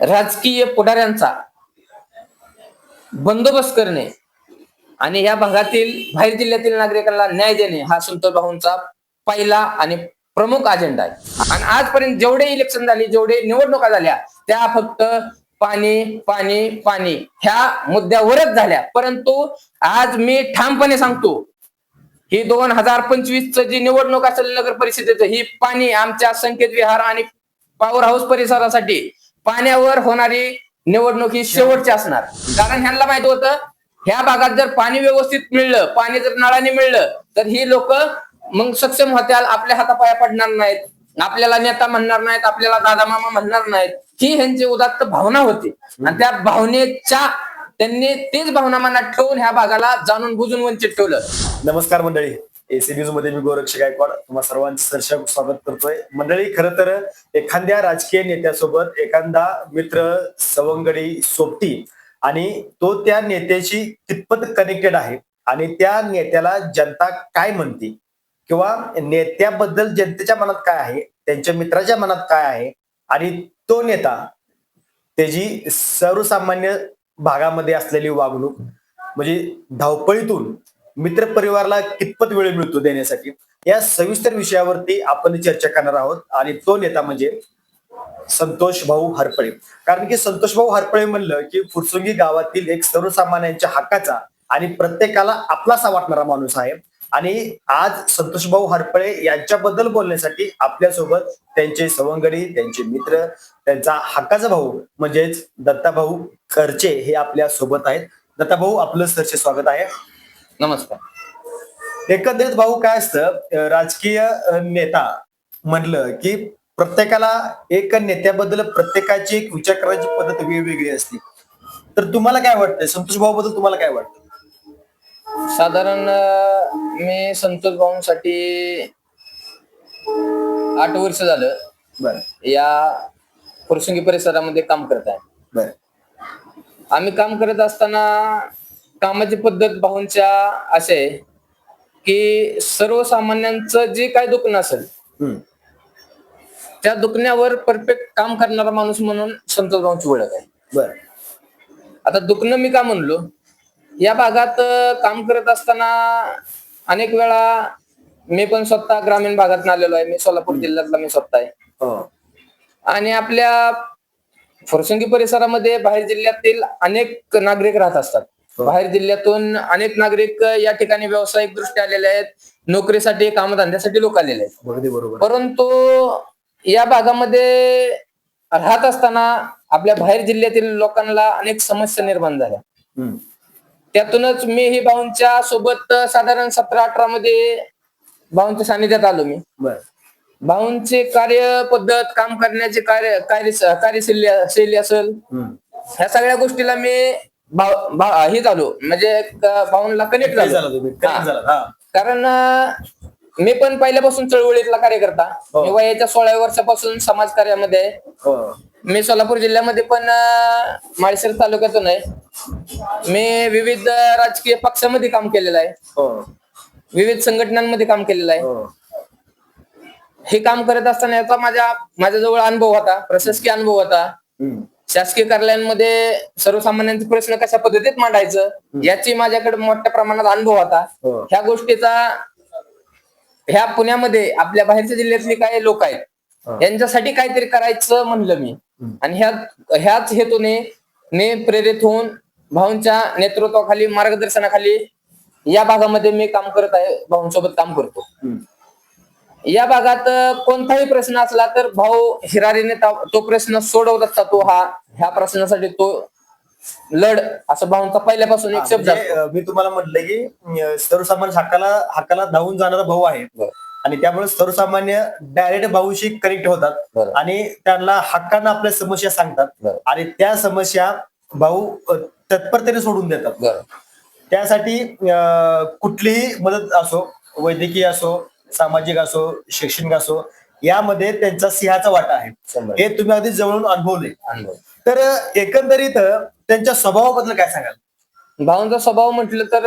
राजकीय पुढाऱ्यांचा बंदोबस्त करणे आणि या भागातील बाहेर जिल्ह्यातील नागरिकांना न्याय देणे हा संतोष भाऊंचा पहिला आणि प्रमुख अजेंडा आहे. आणि आजपर्यंत जेवढे इलेक्शन झाले जेवढे निवडणुका झाल्या त्या फक्त पाणी पाणी पाणी ह्या मुद्द्यावरच झाल्या. परंतु आज मी ठामपणे सांगतो ही दोन हजार पंचवीस च जी निवडणूक असेल नगर परिषदेचं ही पाणी आमच्या संकेत विहार आणि पॉवर हाऊस परिसरासाठी पाण्यावर होणारी निवडणूक ही शेवटची असणार. कारण ह्यांना माहीत होतं ह्या भागात जर पाणी व्यवस्थित मिळलं पाणी जर नळाने मिळलं तर ही लोक मग सक्षम होत्याल आपल्या हातापाया पडणार नाहीत आपल्याला नेता म्हणणार नाहीत आपल्याला दादा मामा म्हणणार नाहीत. ही ह्यांची उदात्त भावना होती. आणि त्या भावनेच्या त्यांनी तीच भावना मनात ठेवून ह्या भागाला जाणून बुजून वंचित ठेवलं. नमस्कार मंडळी. एसी न्यूजमध्ये मी गोरक्ष गायकवाड तुम्हा सर्वांचं सरसक स्वागत करतोय. मंडळी खरं तर एखाद्या राजकीय नेत्यासोबत एखादा मित्र सवंगडी सोबती आणि तो त्या नेत्याशी कितपत कनेक्टेड आहे आणि त्या नेत्याला जनता काय म्हणते? किंवा नेत्याबद्दल जनतेच्या मनात काय आहे? त्यांच्या मित्राच्या मनात काय आहे? आणि तो नेता त्याची सर्वसामान्य भागामध्ये असलेली वागणूक म्हणजे धावपळीतून मित्रपरिवाराला कितपत वेळ मिळतो देण्यासाठी? या सविस्तर विषयावरती आपण चर्चा करणार आहोत आणि तो नेता म्हणजे संतोष भाऊ हरपळे. कारण की संतोष भाऊ हरपळे म्हणलं की फुरसुंगी गावातील एक सर्वसामान्यांच्या हक्काचा आणि प्रत्येकाला आपलासा वाटणारा माणूस आहे. आणि आज संतोष भाऊ हरपळे यांच्याबद्दल बोलण्यासाठी आपल्यासोबत त्यांचे सवंगडी त्यांचे मित्र त्यांचा हक्काचा भाऊ म्हणजेच दत्ताभाऊ खर्चे हे आपल्यासोबत आहेत. दत्ताभाऊ आपलं सरचे स्वागत आहे. नमस्कार. एकंदरीत भाऊ काय असतं राजकीय नेता म्हणलं की प्रत्येकाला एक नेत्याबद्दल प्रत्येकाची एक विचार करायची पद्धत वेगवेगळी असते. तर तुम्हाला काय वाटतंय? संतोष भाऊ बद्दल तुम्हाला काय वाटतं? साधारण मी संतोष भाऊंसाठी आठ वर्ष झालं बरं. या फुरसुंगी परिसरामध्ये काम करत आहे. बरं. आम्ही काम करत असताना कामाची पद्धत भाऊंच्या असे आहे की सर्वसामान्यांचं जे काय दुखणं असेल. त्या दुखण्यावर परफेक्ट काम करणारा माणूस म्हणून संतोष भाऊंची ओळख आहे. बरं. आता दुखणं मी का म्हणलो? या भागात काम करत असताना अनेक वेळा मी पण स्वतः ग्रामीण भागात आलेलो आहे. मी सोलापूर जिल्ह्यातला मी स्वतः आहे. हो. आणि आपल्या फुरसुंगी परिसरामध्ये बाहेर जिल्ह्यातील अनेक नागरिक राहत असतात. बाहेर जिल्ह्यातून अनेक नागरिक या ठिकाणी व्यावसायिक दृष्ट्या आलेले आहेत. नोकरीसाठी कामधंद्यासाठी लोक आलेले आहेत. अगदी बरोबर. परंतु या भागामध्ये राहत असताना आपल्या बाहेर जिल्ह्यातील लोकांना अनेक समस्या निर्माण झाल्या. हम्म. त्यातूनच मी ही भाऊंच्या सोबत साधारण सतरा अठरा मध्ये भाऊंच्या सानिध्यात आलो मी. बरं. भाऊंचे कार्य पद्धत काम करण्याचे कार्य कार्य कार्यशैली शैली असेल. हम्म. ह्या सगळ्या गोष्टीला मी भाव- भाव- हे झालो. म्हणजे एक भाऊंना कनेक्ट काय झालो. तुम्ही. हा. कारण अं, मी पण पहिल्यापासून चळवळीतला कार्यकर्ता. हो. मी वयाच्या सोळाव्या वर्षापासून समाज कार्यामध्ये आहे. हो. मी सोलापूर जिल्ह्यामध्ये पण अं, माळशिरस तालुक्यातून आहे. मी विविध राजकीय पक्षामध्ये काम केलेलं आहे. हो. विविध संघटनांमध्ये काम केलेलं आहे. हो. हे काम करत असताना याचा माझ्या माझ्याजवळ अनुभव होता. प्रशासकीय अनुभव होता. हम्म. शासकीय कार्यालयांमध्ये सर्वसामान्यांचे प्रश्न कशा पद्धतीत मांडायचं याची माझ्याकडे मोठ्या प्रमाणात अनुभव होता हो. ह्या गोष्टीचा ह्या पुण्यामध्ये आपल्या बाहेरच्या जिल्ह्यातले काही लोक आहेत. यांच्यासाठी काहीतरी करायचं म्हणलं मी. आणि ह्या ह्याच हेतूने मी प्रेरित होऊन भाऊंच्या नेतृत्वाखाली मार्गदर्शनाखाली या भागामध्ये मी काम करत आहे भाऊंसोबत काम करतो. या भागात कोणताही प्रश्न असला तर भाऊ हिरारीने ता- प्रश्न सोडवत असता तो हा ह्या प्रश्नासाठी तो लढ असं भाऊंचा पहिल्यापासून एक शब्द म्हणजे, मी तुम्हाला म्हटलं की सर्वसामान्य हक्काला हक्काला धावून जाणारा भाऊ आहे. आणि त्यामुळे सर्वसामान्य डायरेक्ट भाऊशी कनेक्ट होतात. आणि त्यांना हक्कानं आपल्या समस्या सांगतात. आणि त्या समस्या भाऊ तत्परतेने सोडून देतात. त्यासाठी कुठलीही मदत असो वैद्यकीय असो सामाजिक असो शैक्षणिक असो यामध्ये त्यांचा सिंहाचा वाटा आहे. हे तुम्ही अगदी जवळून अनुभवले अनुभव. तर एकंदरीत त्यांच्या स्वभावाबद्दल काय सांगाल भाऊंचा स्वभाव म्हटलं तर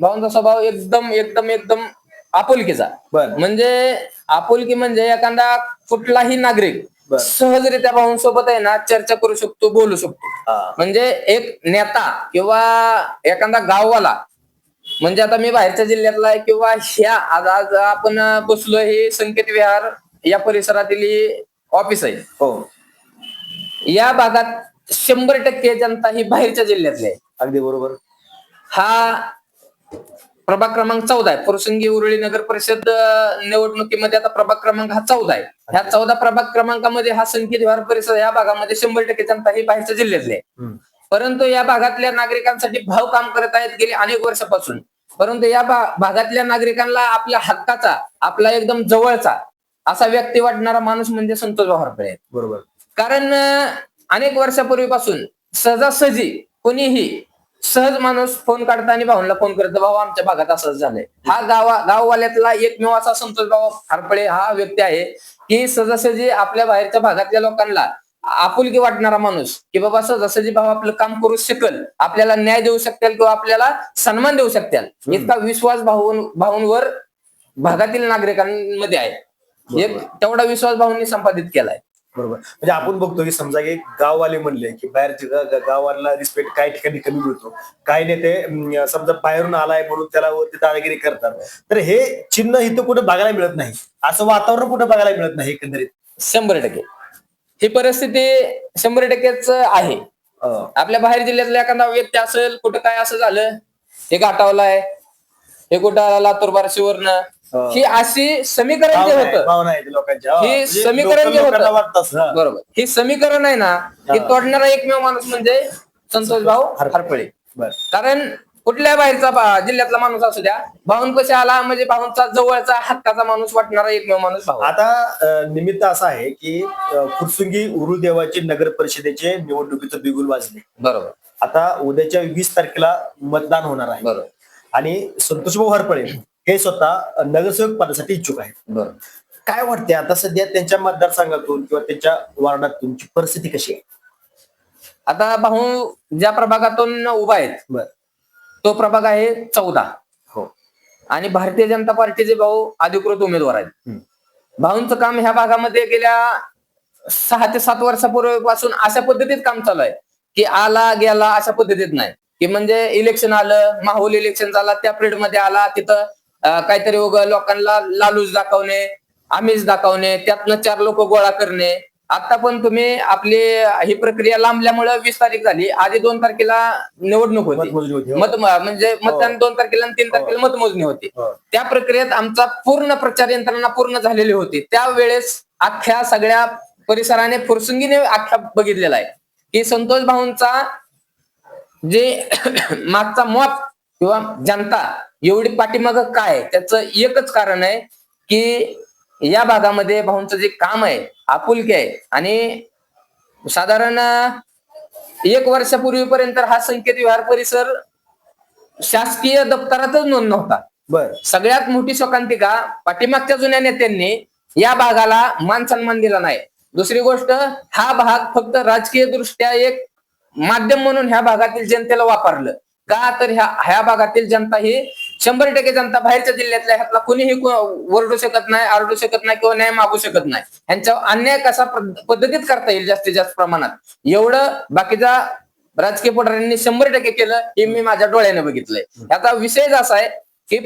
भाऊंचा स्वभाव एकदम एकदम एकदम आपुलकीचा बरं म्हणजे आपुलकी म्हणजे एखादा कुठलाही नागरिक. सहजरित्या भाऊंसोबत आहे ना चर्चा करू शकतो बोलू शकतो. म्हणजे एक नेता किंवा एखादा गाववाला म्हणजे आता मी बाहेरच्या जिल्ह्यातला आहे किंवा ह्या आज आज आपण बसलो हे संकेत विहार या परिसरातील ऑफिस आहे. हो. या भागात शंभर टक्के जनता ही बाहेरच्या जिल्ह्यातली आहे. अगदी बरोबर. हा प्रभाग क्रमांक चौदा आहे. पुरसंगी उरळी नगर परिषद निवडणुकीमध्ये आता प्रभाग क्रमांक हा चौदा आहे. ह्या चौदा प्रभाग क्रमांकामध्ये हा संकेत विहार परिसर या भागामध्ये शंभर टक्के जनता ही बाहेरच्या जिल्ह्यातली आहे. परंतु या भागातल्या नागरिकांसाठी भाव काम करत आहेत गेली अनेक वर्षापासून. परंतु या भागातल्या नागरिकांना आपल्या हक्काचा आपला एकदम जवळचा असा व्यक्ती वाटणारा माणूस म्हणजे संतोष आहेत. बरोबर. कारण अनेक वर्षापूर्वीपासून सहजासहजी कोणीही सहज माणूस फोन काढता आणि भाऊंना फोन करतो भाऊ आमच्या भागात असंच झालंय. हा गावा गाववाल्यातला एकमेव असा संतोष भाऊ हरपळे हा व्यक्ती आहे की सहजासहजी आपल्या बाहेरच्या भागातल्या लोकांना आपुलकी वाटणारा माणूस की बाबा सहजासहजी भाऊ आपलं काम करू शकल आपल्याला न्याय देऊ शकतील किंवा आपल्याला सन्मान देऊ शकतील इतका विश्वास भाऊ भाऊंवर भागातील नागरिकांमध्ये आहे. एक तेवढा विश्वास भाऊंनी संपादित केलाय. बरोबर. म्हणजे आपण बघतो की समजा की गाववाले म्हणले की बाहेरचे गावाला रिस्पेक्ट काही ठिकाणी कमी मिळतो. काही नेते समजा बाहेरून आलाय म्हणून त्याला वरती दादागिरी करतात. तर हे चिन्ह इथं कुठं बघायला मिळत नाही. असं वातावरण कुठं बघायला मिळत नाही एकंदरीत? शंभर टक्के. ही परिस्थिती शंभर टक्केच आहे अं, आपल्या बाहेर जिल्ह्यातला एखादा व्यक्ती असेल कुठं काय असं झालं हे घाटावलाय हे कुठं आला लातूर बार्शीवरनं हा. ही अशी समीकरण जे आहे- होतं आहे हा, हे म्हणजे समीकरण जे होतं. हा. बरोबर हे समीकरण आहे ना हे हा. तोडणारा एकमेव माणूस म्हणजे संतोष भाऊ हरपळे कारण कुठल्या बाहेरचा जिल्ह्यातला माणूस असू द्या भाऊन कसे आला म्हणजे भाऊंचा जवळचा हक्काचा माणूस वाटणारा एकमेव माणूस आता निमित्त असं आहे की फुरसुंगी उरुळ देवाचे नगर परिषदेचे निवडणुकीचं बिगुल वाजले. बरोबर. आता उद्याच्या वीस तारखेला मतदान होणार आहे. बरोबर. आणि संतोषभाऊ हरपळे हे स्वतः नगरसेवक पदासाठी इच्छुक आहेत. बरोबर. काय वाटते आता सध्या त्यांच्या मतदारसंघातून किंवा त्यांच्या वार्डातून परिस्थिती कशी आहे? आता भाऊ ज्या प्रभागातून उभा आहेत बर. तो प्रभाग आहे चौदा. हो. आणि भारतीय जनता पार्टीचे भाऊ अधिकृत उमेदवार आहेत. भाऊंचं काम ह्या भागामध्ये गेल्या सहा ते सात वर्षापूर्वीपासून अशा पद्धतीत काम चालू आहे की आला गेला अशा पद्धतीत नाही. की म्हणजे इलेक्शन आलं माहोल इलेक्शन झाला त्या पिरियडमध्ये आला तिथं काहीतरी उग लोकांना लालूच दाखवणे आमिष दाखवणे त्यातनं चार लोक गोळा करणे आता पण तुम्ही आपली ही प्रक्रिया लांबल्यामुळे वीस तारीख झाली. आधी दोन तारखेला निवडणूक होती. मतमोजणी होती, हो. मत म्हणजे मतदान दोन तारखेला आणि तीन तारखेला मतमोजणी होती. हो. त्या प्रक्रियेत आमचा पूर्ण प्रचार यंत्रणा पूर्ण झालेली होती. त्यावेळेस अख्ख्या सगळ्या परिसराने फुरसुंगीने अख्ख्या बघितलेला आहे. की संतोष भाऊंचा जे मागचा मॉप किंवा जनता एवढी पाठीमाग काय? त्याचं एकच कारण आहे की या भागामध्ये भाऊंचं जे काम आहे आपुलकी आहे आणि साधारण एक वर्षापूर्वीपर्यंत हा संकेत विहार परिसर शासकीय दप्तरातच नोंद नव्हता. बर. सगळ्यात मोठी शोकांतिका पाठीमागच्या जुन्या नेत्यांनी या भागाला मान सन्मान दिला नाही. दुसरी गोष्ट हा भाग फक्त राजकीय दृष्ट्या एक माध्यम म्हणून ह्या भागातील जनतेला वापरलं. का तर ह्या ह्या भागातील जनता ही शंभर टक्के जनता बाहेरच्या जिल्ह्यातल्या ह्यातला कोणीही ओरडू शकत नाही आरडू शकत नाही किंवा न्याय मागू शकत नाही. ह्यांच्या अन्याय कसा पद्ध- पद्धतीत करता येईल जास्तीत जास्त प्रमाणात? एवढं बाकीच्या राजकीय पुढाऱ्यांनी शंभर टक्के केलं हे मी माझ्या डोळ्याने बघितलंय. याचा विषय असा आहे की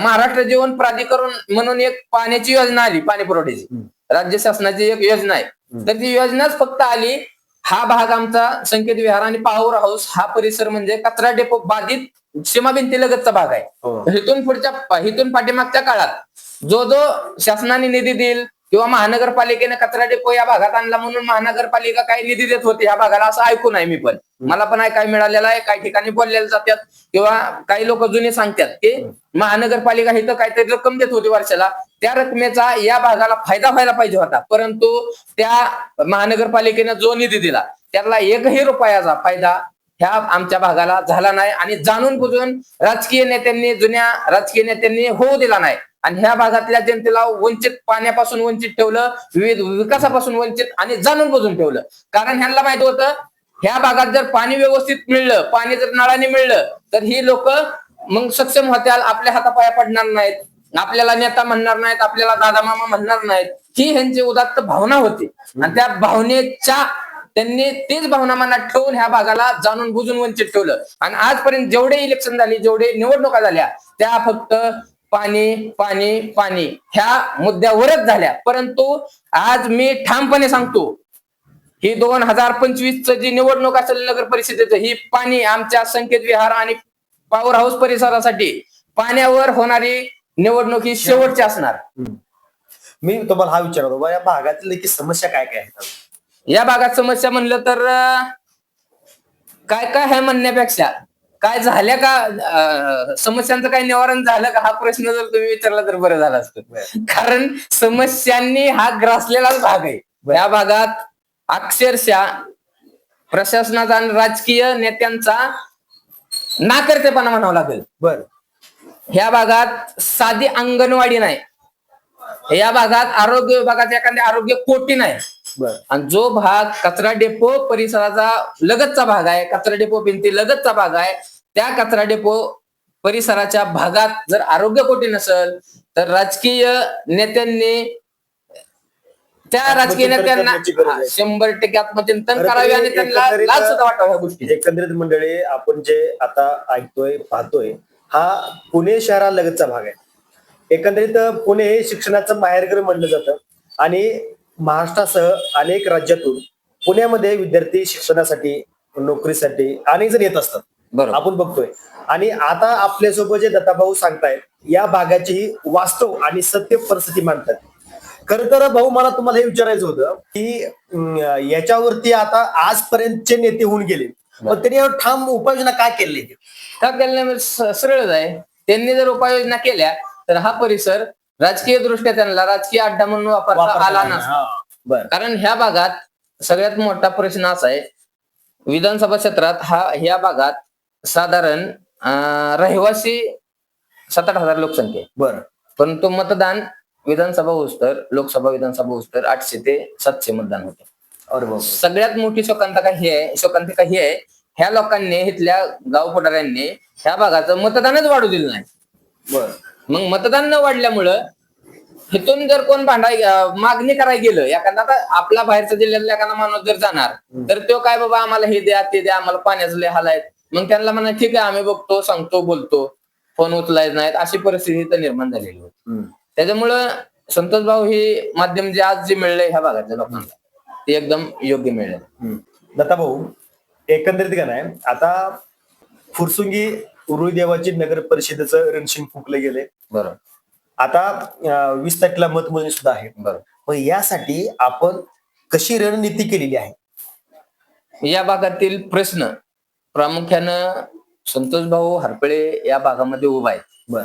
महाराष्ट्र जीवन प्राधिकरण म्हणून एक पाण्याची योजना आली पाणी पुरवठ्याची. राज्य शासनाची एक योजना आहे. तर ती योजनाच फक्त आली हा भाग आमचा संकेत विहार आणि पॉवर हाऊस हा परिसर म्हणजे कचरा डेपो बाधित सीमा भिंतीलगतचा भाग आहे. हो. इथून पुढच्या इथून पाठीमागच्या काळात जो जो शासनाने निधी देईल किंवा महानगरपालिकेने कचरा डेपो या भागात आणला म्हणून महानगरपालिका काही निधी देत होती या भागाला असं ऐकून आहे मी पण. मला पण काय मिळालेलं आहे काही ठिकाणी बोललेलं जातात किंवा काही लोक जुने सांगतात की महानगरपालिका इथं काहीतरी रक्कम देत होती वर्षाला. त्या रकमेचा या भागाला फायदा व्हायला पाहिजे होता. परंतु त्या महानगरपालिकेने जो निधी दिला त्याला एकही रुपयाचा फायदा ह्या आमच्या भागाला झाला नाही आणि जाणून बुजून राजकीय नेत्यांनी जुन्या राजकीय नेत्यांनी होऊ दिला नाही. आणि ह्या भागातल्या जनतेला वंचित पाण्यापासून वंचित ठेवलं विविध विकासापासून वंचित आणि जाणून बुजून ठेवलं. कारण ह्यांना माहीत होतं ह्या भागात जर पाणी व्यवस्थित मिळलं पाणी जर नळाने मिळलं तर ही लोक मग सक्षम होत्याल आपल्या हातापाया पडणार नाहीत. आपल्याला नेता म्हणणार नाहीत आपल्याला दादा मामा म्हणणार नाहीत. ही ह्यांची उदात्त भावना होती. आणि त्या भावनेच्या त्यांनी तीच भावना मनात ठेवून ह्या भागाला जाणून बुजून वंचित ठेवलं. आणि आजपर्यंत जेवढे इलेक्शन झाली जेवढे निवडणुका झाल्या त्या फक्त पाणी पाणी पाणी ह्या मुद्द्यावरच झाल्या. परंतु आज मी ठामपणे सांगतो ही दोन हजार पंचवीस जी निवडणूक असेल नगर परिषदेचं ही पाणी आमच्या संकेत विहार आणि पॉवर हाऊस परिसरासाठी पाण्यावर होणारी निवडणूक ही शेवटची असणार. मी तुम्हाला हा विचारतो बाबा या भागातील नक्की समस्या काय काय आहेत? या भागात समस्या म्हणलं तर अं, काय काय आहे म्हणण्यापेक्षा? काय झाल्या का अं, समस्यांचं काय निवारण झालं का? हा प्रश्न जर तुम्ही विचारला तर बरं झालं असतं. कारण समस्यांनी हा ग्रासलेलाच भाग आहे. या भागात अक्षरशः प्रशासनाचा आणि राजकीय नेत्यांचा नाकर्तेपणा म्हणावं लागेल. बर. ह्या भागात साधी अंगणवाडी नाही. या भागात आरोग्य विभागात एखादे आरोग्य कोटी नाही. आणि जो भाग कचरा डेपो परिसराचा लगतचा भाग आहे कचरा डेपो भिंती लगतचा भाग आहे त्या कचरा डेपो परिसराच्या भागात जर आरोग्य कोटी नसेल तर राजकीय नेत्यांनी त्या राजकीय नेत्यांना शंभर टक्के आत्मचिंतन करावे आणि त्यांना लाज सुद्धा वाटावं ह्या गोष्टी एकंदरीत मंडळी आपण जे आता ऐकतोय पाहतोय हा पुणे शहरालगतचा भाग आहे. एकंदरीत पुणे हे शिक्षणाचं माहेरघर म्हणलं जातं आणि महाराष्ट्रासह अनेक राज्यातून पुण्यामध्ये विद्यार्थी शिक्षणासाठी नोकरीसाठी अनेक जण येत असतात. आपण बघतोय. आणि आता आपल्यासोबत जे दत्ताभाऊ सांगतायत या भागाची वास्तव आणि सत्य परिस्थिती मांडतात. खर तर भाऊ मला तुम्हाला हे विचारायचं होतं की याच्यावरती आता आजपर्यंतचे नेते होऊन गेले. मग त्यांनी यावर ठाम उपाययोजना काय केली? का केल्याने सरळच आहे. त्यांनी जर उपाययोजना केल्या तर हा परिसर राजकीय दृष्ट्या त्यांना राजकीय अड्डा म्हणून वापरता आला नसता. बर. कारण ह्या भागात सगळ्यात मोठा प्रश्न असा आहे विधानसभा क्षेत्रात हा ह्या भागात साधारण रहिवासी सात आठ हजार लोकसंख्या आहे. बर. परंतु मतदान विधानसभा होस तर लोकसभा विधानसभा होस तर आठशे ते सातशे मतदान होते. सगळ्यात मोठी शोकांतिका ही आहे शोकांतिका ही आहे ह्या लोकांनी इथल्या गाव पुढाऱ्यांनी ह्या भागाचं मतदानच वाढू दिलं नाही. बर. मग मतदान न वाढल्यामुळं इथून जर कोण भांडाय मागणी करायला गेलं एखादा आता आपला बाहेरच्या जिल्ह्यातला एखादा माणूस जर जाणार तर तो काय बाबा आम्हाला हे द्या ते द्या आम्हाला पाण्याचं लय हाल आहेत. मग त्यांना म्हणा ठीक आहे आम्ही बघतो सांगतो बोलतो फोन उचलायच नाहीत अशी परिस्थिती इथं निर्माण झालेली होती. त्याच्यामुळं संतोष भाऊ हे माध्यम जे आज जे मिळलंय ह्या भागातल्या लोकांना. ते एकदम योग्य मिळेल. हम्म. दत्ताभाऊ एकंदरीत का नाही आता फुरसुंगी देवाची नगर परिषदेचं रणशिंग फुकले गेले. बरोबर आता वीस तारखेला मतमोजणी सुद्धा आहे. बरोबर मग यासाठी आपण कशी रणनीती केलेली आहे? या भागातील प्रश्न प्रामुख्यानं संतोष भाऊ हरपळे या भागामध्ये उभा आहेत. बर.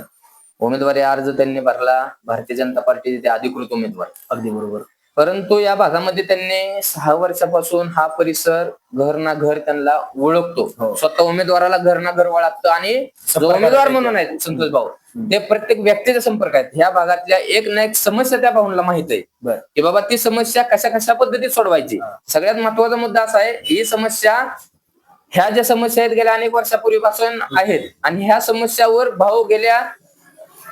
उमेदवारी अर्ज त्यांनी भरला. भारतीय जनता पार्टीचे ते अधिकृत उमेदवार. अगदी बरोबर. परंतु या भागामध्ये त्यांनी सहा वर्षापासून हा परिसर घर ना घर त्यांना ओळखतो. हो. स्वतः उमेदवाराला घर ना घर ओळखतो आणि उमेदवार. म्हणून आहेत संतोष भाऊ ते प्रत्येक व्यक्तीच्या संपर्क आहेत. ह्या भागातल्या एक ना एक समस्या त्या भाऊला माहीत आहे. की बाबा ती समस्या कशा कशा पद्धतीत सोडवायची. सगळ्यात महत्त्वाचा मुद्दा असा आहे ही समस्या ह्या ज्या समस्या आहेत गेल्या अनेक वर्षापूर्वीपासून आहेत. आणि ह्या समस्यावर भाऊ गेल्या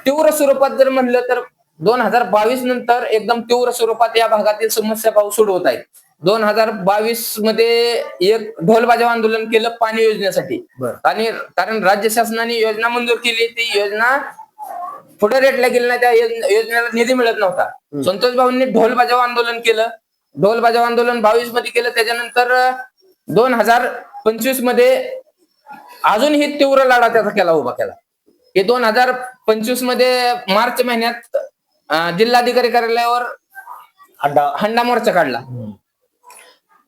तीव्र स्वरूपात जर म्हणलं तर दोन हजार बावीस नंतर एकदम तीव्र स्वरूपात या भागातील समस्या भाऊ सोडवत आहेत. दोन हजार बावीसमध्ये एक ढोल बाजाव आंदोलन केलं पाणी योजनेसाठी. आणि कारण राज्य शासनाने योजना मंजूर केली ती योजना पुढे रेटला गेली नाही त्या योजने- योजनेला निधी मिळत नव्हता. संतोष भाऊंनी ढोल बजाव आंदोलन केलं. ढोल बजाव आंदोलन बावीसमध्ये केलं त्याच्यानंतर दोन हजार पंचवीसमध्ये अजूनही तीव्र लढा त्याचा केला उभा केला. हे दोन हजार पंचवीसमध्ये मार्च महिन्यात अं, जिल्हाधिकारी कार्यालयावर हंडा. हंडा मोर्चा काढला.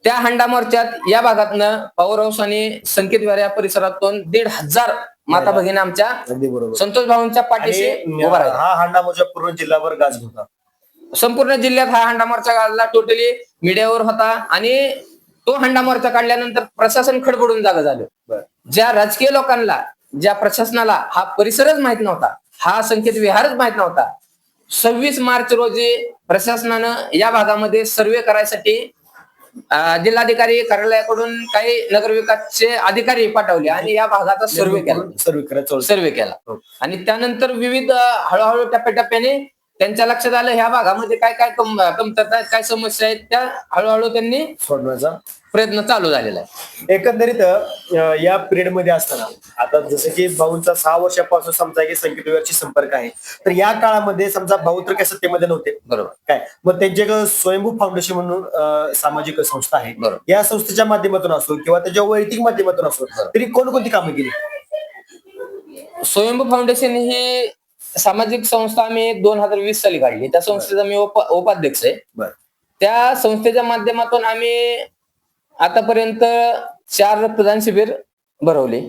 त्या हंडा मोर्चात या भागातनं पॉवर हाऊस आणि संकेत विहार या परिसरातून दीड हजार माता भगिनी आमच्या अगदी बरोबर. संतोष भाऊंच्या पाठीशी आणि उभा राहिला हा हंडा मोर्चा पूर्ण जिल्हाभर गाज होता संपूर्ण जिल्ह्यात हा हंडा मोर्चा काढला टोटली मीडियावर होता आणि तो हंडा मोर्चा काढल्यानंतर प्रशासन खडबडून जागा झालं. बर. ज्या राजकीय लोकांना ज्या प्रशासनाला हा परिसरच माहीत नव्हता हा संकेत विहारच माहीत नव्हता सव्वीस मार्च रोजी प्रशासनानं या भागामध्ये सर्वे करायसाठी जिल्हाधिकारी कार्यालयाकडून काही नगरविकासचे अधिकारी पाठवले आणि या भागाचा सर्वे केला सर्वे करायचं चालू. सर्वे केला हो. आणि त्यानंतर विविध हळूहळू टप्प्याटप्प्याने त्यांच्या लक्षात आलं ह्या भागामध्ये काय काय कम- कमतरता काय समस्या आहेत त्या हळूहळू त्यांनी सोडण्याचा प्रयत्न चालू झालेला आहे. एकंदरीत अं, या पिरियडमध्ये असताना आता जसं की भाऊंचा सहा वर्षापासून समजा की संकेत विभागाची संपर्क आहे तर या काळामध्ये समजा भाऊ तर काही सत्तेमध्ये नव्हते. बरोबर. काय? मग त्यांचे स्वयंभू फाउंडेशन म्हणून अं, सामाजिक संस्था आहे. बरोबर. या संस्थेच्या माध्यमातून असो किंवा त्याच्या वैयक्तिक माध्यमातून असो बरोबर. तरी कोणकोणती कामं केली? स्वयंभू फाउंडेशन ही सामाजिक संस्था आम्ही दोन हजार वीस साली काढली. त्या संस्थेचा मी उप- उपाध्यक्ष आहे. त्या संस्थेच्या माध्यमातून आम्ही आतापर्यंत चार रक्तदान शिबिर भरवले.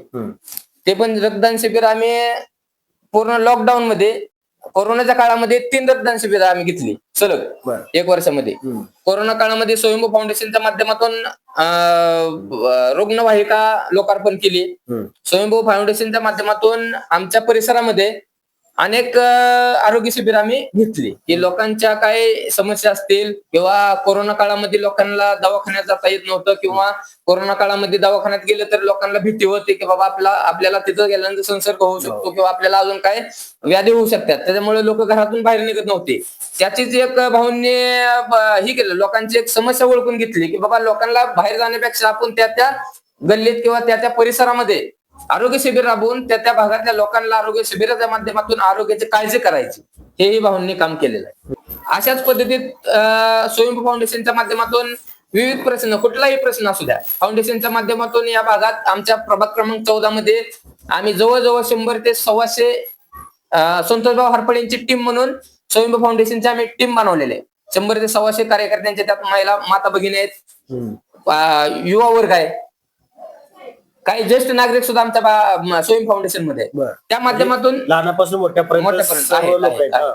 ते पण रक्तदान शिबिर आम्ही पूर्ण लॉकडाऊन मध्ये कोरोनाच्या काळामध्ये तीन रक्तदान शिबिर आम्ही घेतली. सलग एक वर्षामध्ये. कोरोना काळामध्ये स्वयंभू फाउंडेशनच्या माध्यमातून रुग्णवाहिका लोकार्पण केली. स्वयंभू फाउंडेशनच्या माध्यमातून आमच्या परिसरामध्ये अनेक आरोग्य शिबिर आम्ही घेतली. की लोकांच्या काय समस्या असतील किंवा कोरोना काळामध्ये लोकांना दवाखान्यात जाता येत नव्हतं किंवा कोरोना काळामध्ये दवाखान्यात गेलं तर लोकांना भीती होती की बाबा आपला आपल्याला तिथं गेल्यानंतर संसर्ग होऊ शकतो किंवा आपल्याला अजून काय व्याधी होऊ शकतात. त्याच्यामुळे लोक घरातून बाहेर निघत नव्हते. त्याचीच एक भाऊंनी ही केलं. लोकांची एक समस्या ओळखून घेतली की बाबा लोकांना बाहेर जाण्यापेक्षा आपण त्या त्या गल्लीत किंवा त्या त्या परिसरामध्ये आरोग्य शिबिर राबवून त्या त्या भागातल्या लोकांना आरोग्य शिबिराच्या माध्यमातून आरोग्याची काळजी करायची. हेही भाऊंनी काम केलेलं आहे. अशाच पद्धतीत स्वयंभू फाउंडेशनच्या माध्यमातून विविध प्रश्न कुठलाही प्रश्न असू द्या फाउंडेशनच्या माध्यमातून या भागात आमच्या प्रभाग क्रमांक चौदा मध्ये आम्ही जवळजवळ शंभर ते सव्वाशे संतोषभाऊ हरपळेंची टीम म्हणून स्वयंभू फाउंडेशनची आम्ही टीम बनवलेली शंभर ते सव्वाशे कार्यकर्त्यांचे त्यात महिला माता भगिनी आहेत युवा वर्ग आहे. काही ज्येष्ठ नागरिक सुद्धा आमच्या बा- स्वयं फाउंडेशनमध्ये आहेत. बर त्या माध्यमातून लहानापासून मोठ्यापर्यंत मोठ्यापर्यंत सर्व आहेत, लोक आहेत, आहेत आहेत. हा.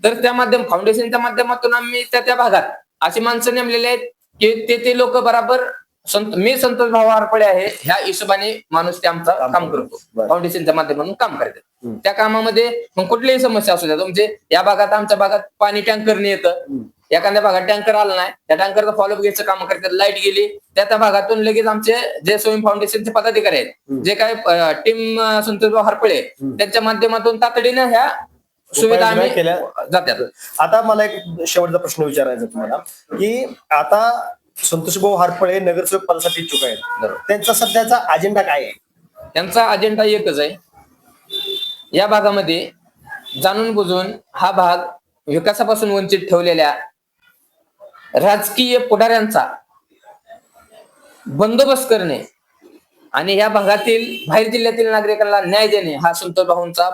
तर त्या माध्यम फाउंडेशनच्या माध्यमातून आम्ही त्या त्या भागात अशी माणसं नेमलेली आहेत की ते ते लोक बराबर संत मी संतोष भाऊ हरपळे आहे ह्या हिशोबाने माणूस ते आमचा काम काम करतो. करतो बरं. फाउंडेशनच्या माध्यमातून काम करतात हम्म. त्या कामामध्ये मग कुठलीही समस्या असू द्या तुमचे या भागात आमच्या भागात पाणी टँकरने येतं हम्म. एखाद्या भागात टँकर आला नाही त्या टँकरचं फॉलोअप घ्यायचं काम करतात लाइट गेली त्या त्या भागातून लगेच आमचे जे स्वयं फाउंडेशनचे पदाधिकारी आहेत. जे काय टीम संतोषभाऊ हरपळे. त्यांच्या माध्यमातून तातडीनं ह्या सुविधा आम्ही केल्या जातात आता मला एक शेवटचा प्रश्न विचारायचा तुम्हाला की आता संतोषभाऊ हरपळे नगरसेवक पदासाठी इच्छुक आहेत. त्यांचा सध्याचा अजेंडा काय आहे त्यांचा अजेंडा एकच आहे या भागामध्ये जाणून बुजून हा भाग विकासापासून वंचित ठेवलेल्या राजकीय पुढाऱ्यांचा बंदोबस्त करणे आणि या भागातील बाहेर जिल्ह्यातील नागरिकांना न्याय देणे हा संतोष भाऊंचा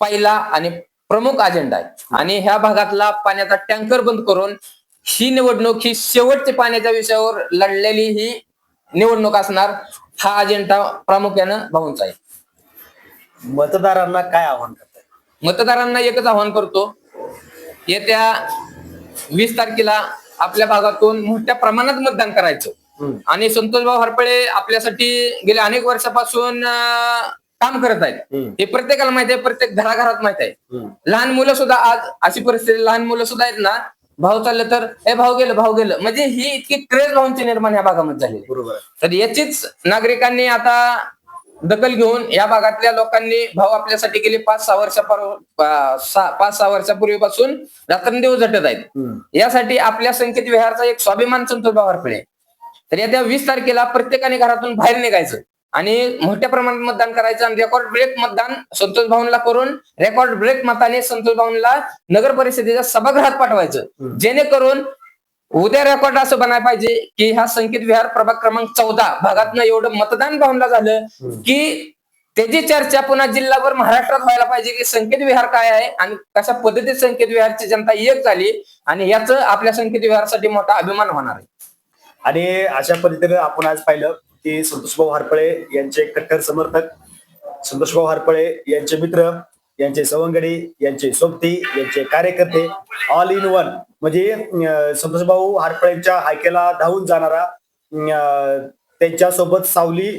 पहिला आणि प्रमुख अजेंडा आहे. आणि ह्या भागातला पाण्याचा टँकर बंद करून ही निवडणूक ही शेवटच्या पाण्याच्या विषयावर लढलेली ही निवडणूक असणार हा अजेंडा प्रामुख्यानं भाऊंचा आहे. मतदारांना काय आव्हान करतात मतदारांना एकच आवाहन करतो. येत्या वीस तारखेला आपल्या भागातून मोठ्या प्रमाणात मतदान करायचं. आणि संतोषभाऊ हरपळे आपल्यासाठी गेल्या अनेक वर्षापासून काम करत आहेत. हे प्रत्येकाला माहिती आहे प्रत्येक घराघरात माहिती आहे. लहान मुलं सुद्धा आज अशी परिस्थिती लहान मुलं सुद्धा आहेत ना भाऊ चाललं तर हे भाऊ गेलं भाऊ गेलं म्हणजे ही इतकी क्रेज भाऊंची निर्माण या भागामध्ये झाली बरोबर आहे तर याचीच नागरिकांनी आता दखल घेऊन या भागातल्या लोकांनी भाऊ आपल्यासाठी गेली पाच सहा वर्षा पाच सहा वर्षापूर्वीपासून रात्रंदिवस झटत आहेत. यासाठी आपल्या संकेत विहारचा एक स्वाभिमान संतोष भाऊ हरपळे तर येत्या वीस तारखेला प्रत्येकाने घरातून बाहेर निघायचं आणि मोठ्या प्रमाणात मतदान करायचं आणि रेकॉर्ड ब्रेक मतदान संतोष भाऊनला करून रेकॉर्ड ब्रेक मताने संतोष भाऊनला नगर परिषदेच्या सभागृहात पाठवायचं. जेणेकरून उद्या रेकॉर्ड असं बनायला पाहिजे की ह्या संकेत विहार प्रभाग क्रमांक चौदा भागातनं एवढं मतदान भावनला झालं. की त्याची चर्चा पुन्हा जिल्हाभर महाराष्ट्रात व्हायला पाहिजे की संकेत विहार काय आहे आणि कशा पद्धतीत संकेत विहारची जनता एक झाली आणि याच आपल्या संकेत विहारसाठी मोठा अभिमान होणार आहे आणि अशा पद्धतीने आपण आज पाहिलं की संतोषभाऊ हरपळे यांचे कट्टर समर्थक संतोषभाऊ हरपळे यांचे मित्र यांचे सवंगडी यांचे सोबती यांचे कार्यकर्ते ऑल इन वन म्हणजे अं, संतोषभाऊ हरपळेंच्या हायकेला धावून जाणारा अं, त्यांच्यासोबत सावली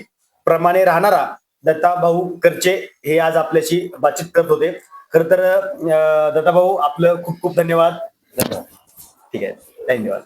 प्रमाणे राहणारा दत्ताभाऊ करचे हे आज आपल्याशी बातचीत करत होते. खर तर अं, दत्ताभाऊ आपलं खूप खूप धन्यवाद. ठीक आहे. धन्यवाद.